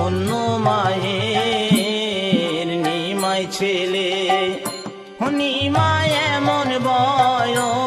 ধন্য মায়ের নিমাই ছেলে। নিমায় এমন বয়সে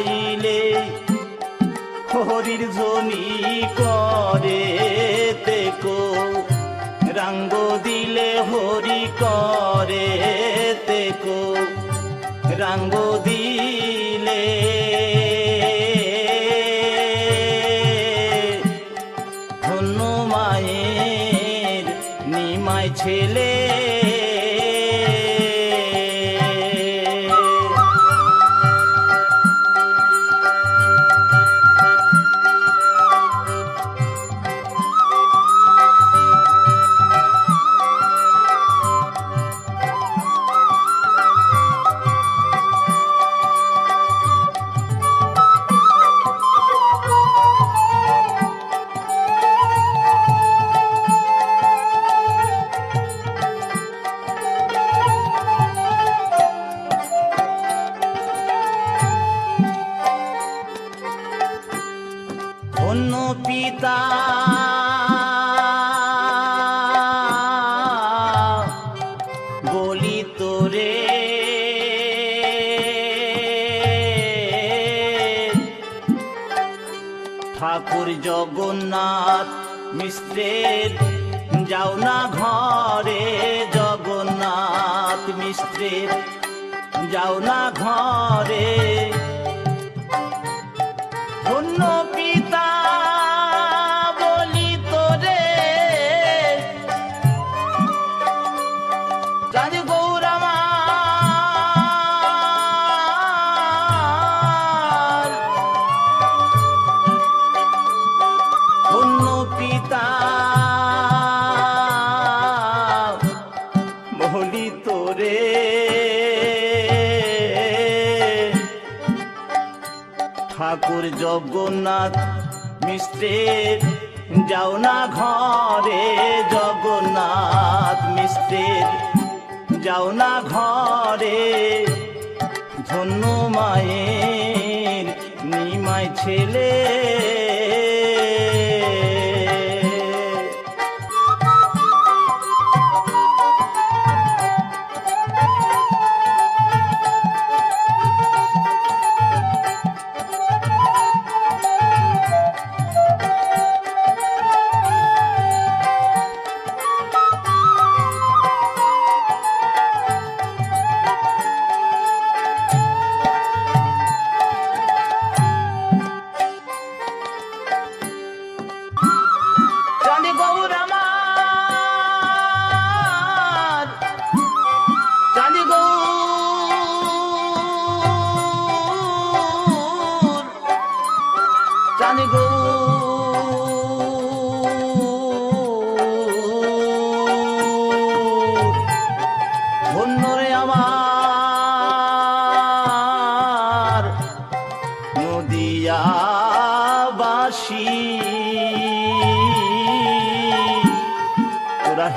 শিখাইলে হরির ধ্বনি করে তেকো। রাঙ্গ দিলে হরি করে তেকো। রাঙ্গ দিলে ধন্য মায়ের নিমাই ছেলে ঠাকুর জগন্নাথ মিস্ত্রের যাও না ঘরে জগন্নাথ মিস্ত্রের যাও না ঘরে। ধন্য মিশ্রের যাও না ঘরে জগন্নাথ মিশ্রে যাও না ঘরে ধন্য মায়ের নিমাই ছেলে।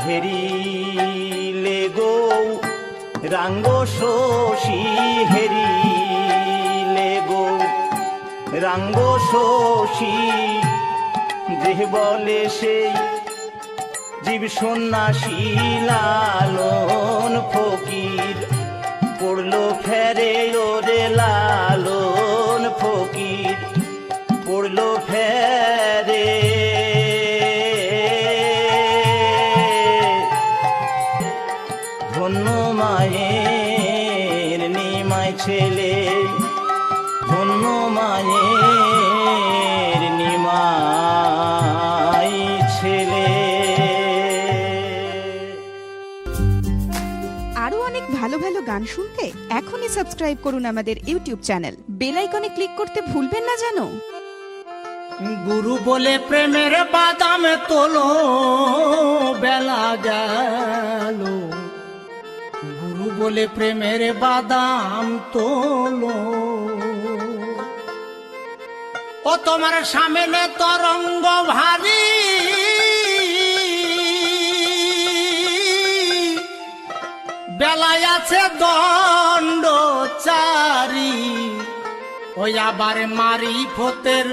হেরিলে গো। রাঙ্গ শশী হেরিলে গো। রাঙ্গ শশী যে বলে সেই জীব সন্ন্যাসী লালন ফকির। পড়ল ফেরে ওরে লালন গান শুনতে এখনই সাবস্ক্রাইব করুন আমাদের ইউটিউব চ্যানেল। বেল আইকনে ক্লিক করতে ভুলবেন না জানো? গুরু বলে প্রেমের বাদাম তোলো, বেলা গেল। গুরু বলে প্রেমের বাদাম তোলো। ও তোমার সামনে তরঙ্গ ভারী বেলায় আছে দণ্ড চারি ওই আবার মারি ফতের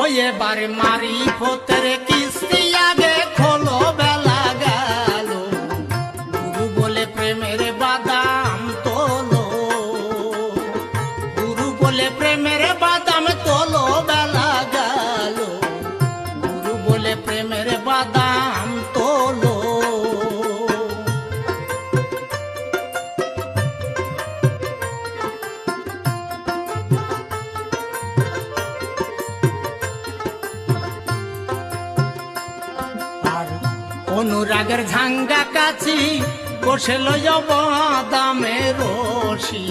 ওই এবার মারি ফতের কিস্তি আগে খোলো, বেলা গেল। গুরু বলে প্রেমের বাদাম তোলো। গুরু বলে প্রেমের বাদাম বসে লয় বাদামে রশি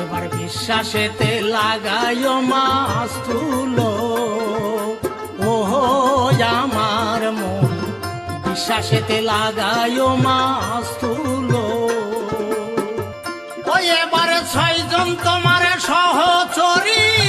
এবার বিশ্বাসেতে লাগায় মাছ তুলো। ওহো, আমার মন, বিশ্বাসেতে লাগায় মাছ তুলো। এবারে ছয়জন তোমার সহচরী।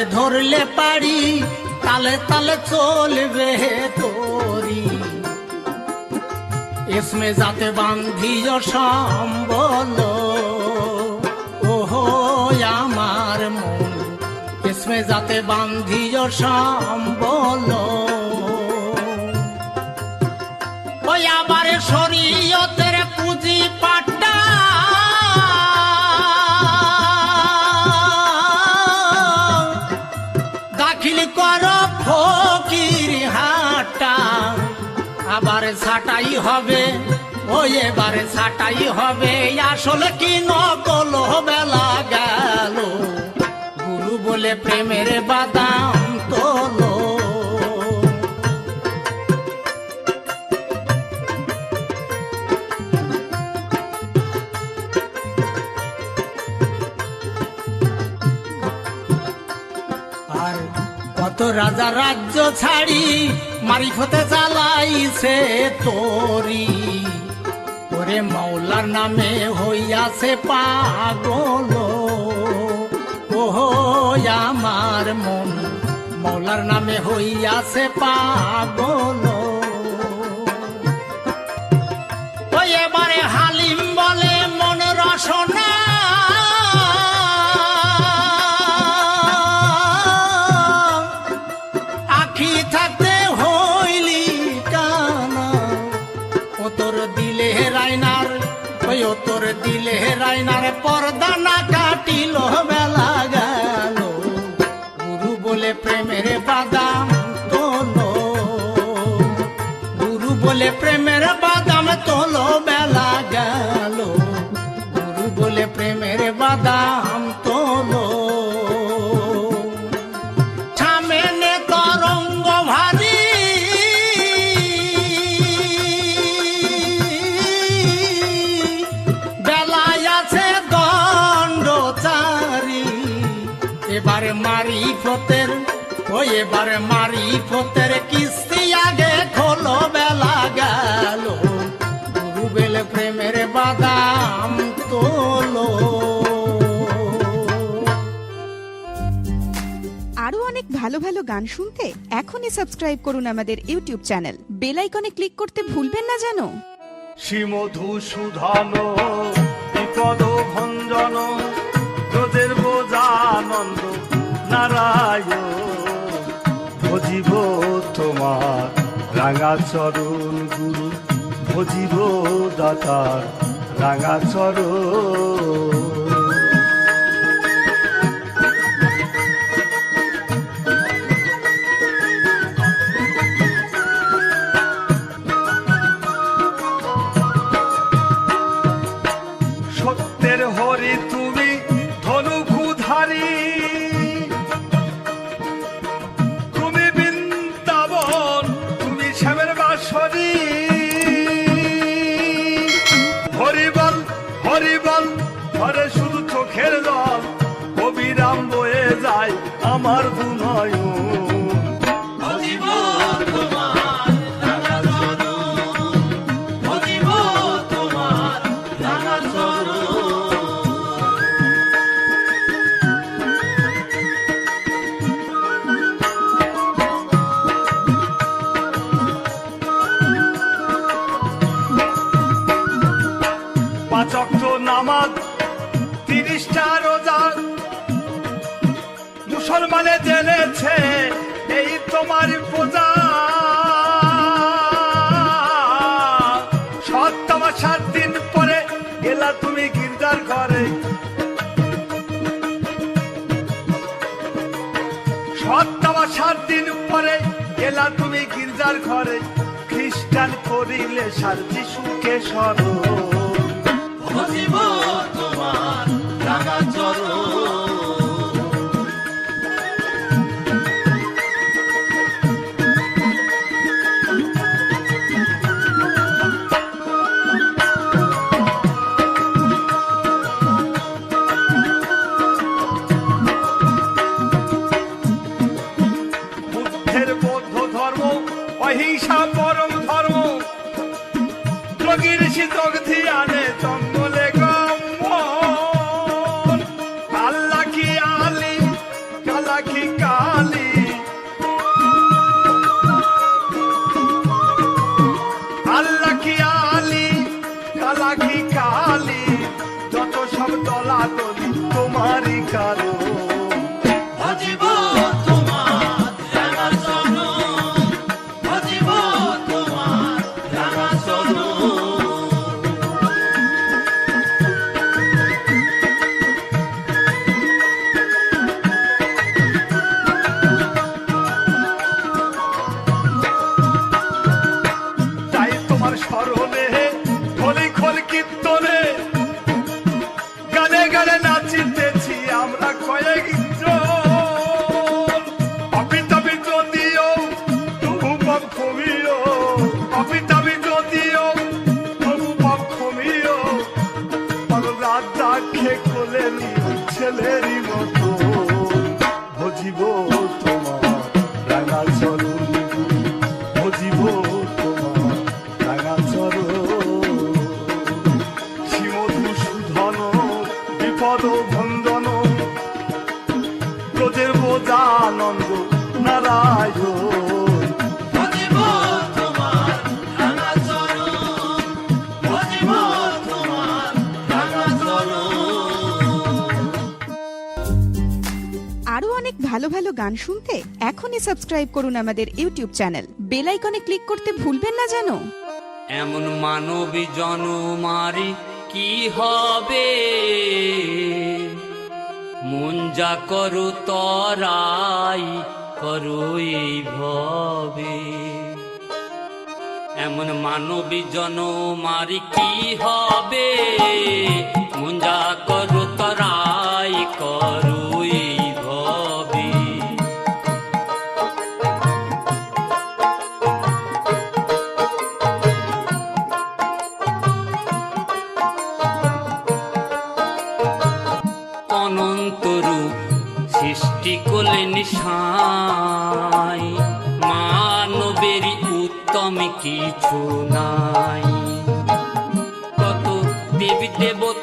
সুবাতাসে ধরলে পারি তালে তালে চলবে তোরি। এসমে যাতে বান্ধিও সম্বল, ওহো, আমার মন। এসমে যাতে বান্ধিও সম্বল। ওই আবার শরীয়তের পুঁজি ছাটাই হবে। ওই এবারে ছাটাই হবে। আসলে কি নকল বেলা গেল। গুরু বলে প্রেমের বাদাম তোলো। আর কত রাজা রাজ্য ছাড়ি মারিফতে চালাইছে তোরি। ওরে মৌলার নামে হইয়াছে পাগল। ওহো, আমার মন মৌলার নামে হইয়াছে পাগল। ফতের ও এবারে মারি ফতের কিস্তি আগে খোলো বেলা গেল। গুরু বেলে প্রেমের বাদাম তোলো। আরও অনেক ভালো ভালো গান শুনতে এখনই সাবস্ক্রাইব করুন আমাদের ইউটিউব চ্যানেল। বেল আইকনে ক্লিক করতে ভুলবেন না জানো? শ্রীমধু সুধন বিপদ ভঞ্জন ব্রজের বোজানন্দ নারায়ণ ভজিব তোমার রাঙা চরণ গুরু ভজিব দাতার রাঙা চরণ। নামাজ তিরিশটা রোজা। মুসলমানে জেনেছে, এই তোমার পূজা। সাত দিন পরে গেলা তুমি গির্জার ঘরে। সাত দিন পরে গেলা তুমি গির্জার ঘরে। খ্রিস্টান করিলে সার যিশুকে স্মরণ। ಕಾದು সাবস্ক্রাইব করুন আমাদের ইউটিউব চ্যানেল। বেল আইকনে ক্লিক করতে ভুলবেন না জানো? এমন মানবী জনমারি কি হবে? মন যা করু তরাই করু এই ভবে। এমন মানবী জনমারি কি হবে? মন যা করু তরাই করু সাই মানবের উত্তম কিছু নাই। কত দেবী দেবতা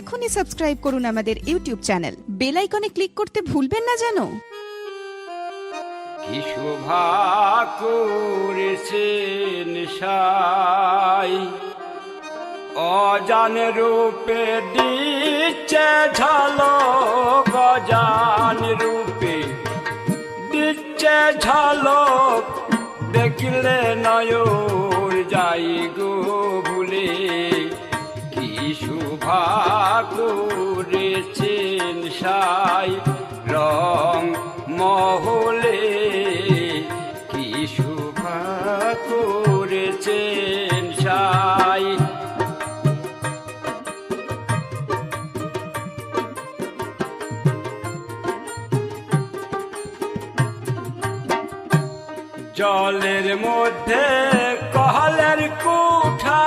এখনই সাবস্ক্রাইব করুন আমাদের ইউটিউব চ্যানেল। বেল আইকনে ক্লিক করতে ভুলবেন না যেন কি শোভা করেছে নিশাই? অজান রূপে দিচ্ছে ঝালো অজান রূপে। দিচ্ছে ঝালো, দেখলে নয় যাই গো ভুলে। শোভা করেছেন সাই রং মহলে কি শোভা করেছেন সাই। জলের মধ্যে কহলের কুঠা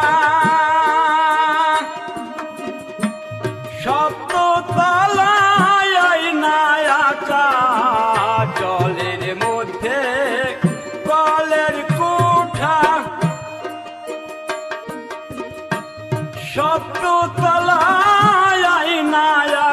ছোট্ট তলায় আয়নায়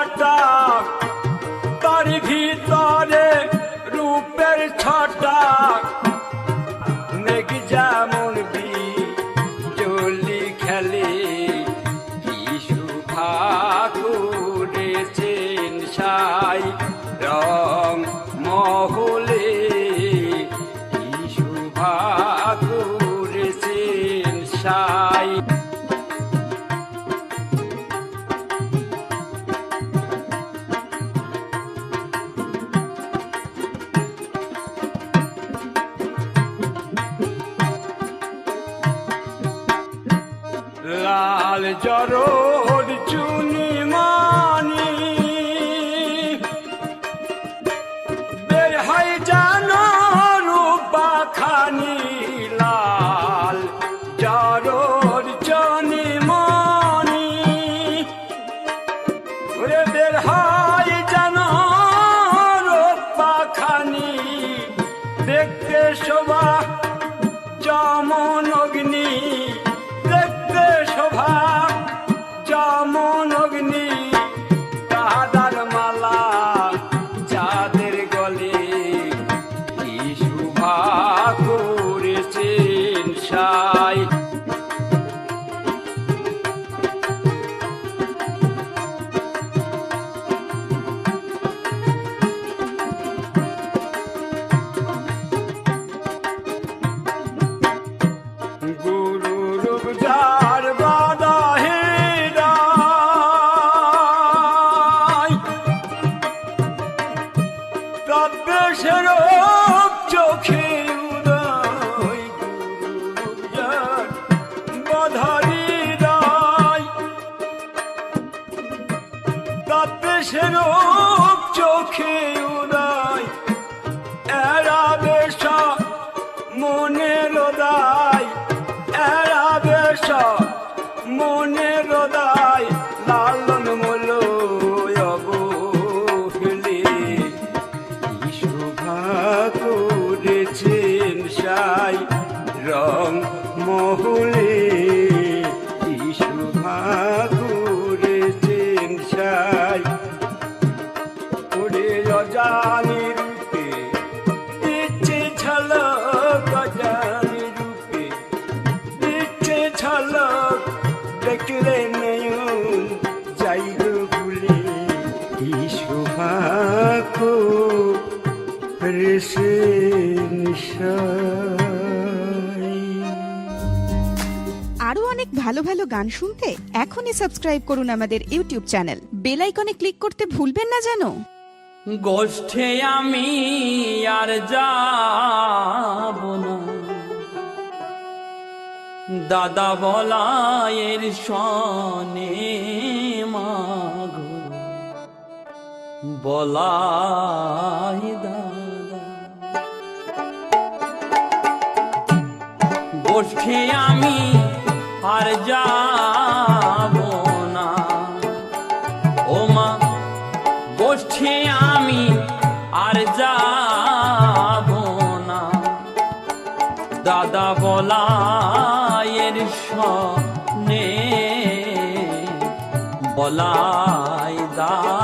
শোভাকো রেশে আরও অনেক ভালো ভালো গান শুনতে এখনই সাবস্ক্রাইব করুন আমাদের ইউটিউব চ্যানেল। বেল আইকনে ক্লিক করতে ভুলবেন না জানো। গোষ্ঠে আমি আর যাব না। দাদা বলায়ের শনে মা। বলাই দাদা। বসে আমি আর যাব না। ও মা বসে আমি আর যাব না। দাদা বলায়ের সনে বলাই দা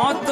foto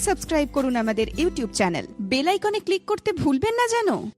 সাবস্ক্রাইব করুন আমাদের ইউটিউব চ্যানেল। বেল আইকনে ক্লিক করতে ভুলবেন না জানো